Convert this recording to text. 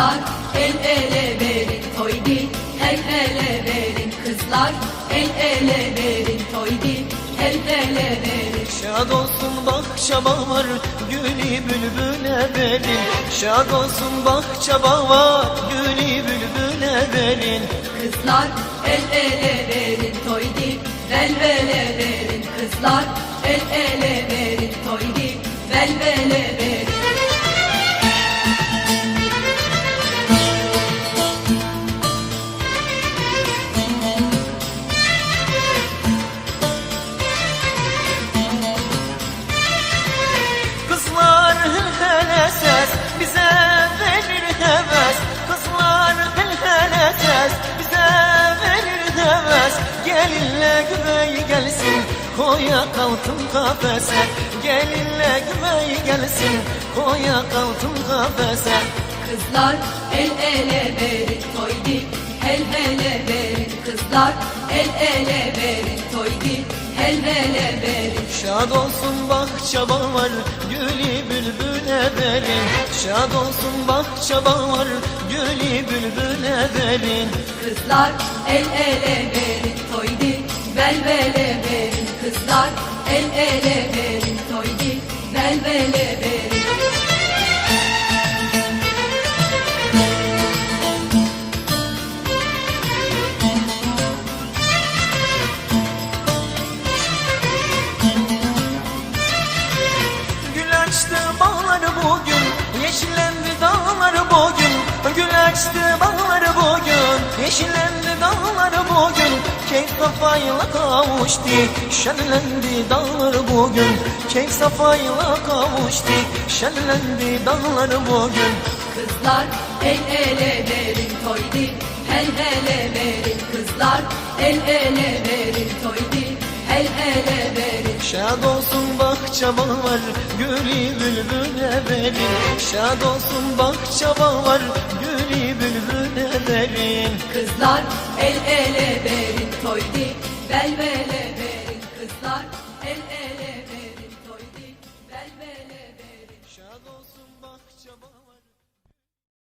Kızlar. El ele verin toy değil. El ele verin kızlar. El ele verin toy değil. El ele verin. Şad olsun bahçe var gülü bülbüle verin. Şad olsun bahçe var gülü bülbüle verin. Kızlar el ele verin toy değil. Velvele verin kızlar. El ele verin toy değil. Velvele verin Gelinle güvey gelsin koya kaltın kafese. Gelinle güvey gelsin koya kaltın kafese. Kızlar el ele verin toy değil El ele verin kızlar El ele verin toy değil El ele verin. Şad olsun bahçe var gülü bülbüle verin. Şad olsun bahçe var gülü bülbüle verin. Kızlar el ele verin değil Velvele verin kızlar El ele verin toy değil Velvele verin bugün Keyif kafayla kavuştu Şenlendi dağları bugün. Keyif safayla kavuştu Şenlendi dağları bugün. Kızlar el ele verin toy değil. El ele verin kızlar El ele verin toy değil. El ele verin. Şad olsun bahçe var Gülü bülbüle verin. Şad olsun bahçe var Gülü bülbüle verin. Kızlar el ele verin toy değil Velvele verin kızlar El ele verin Velvele verin. Şad olsun bahçe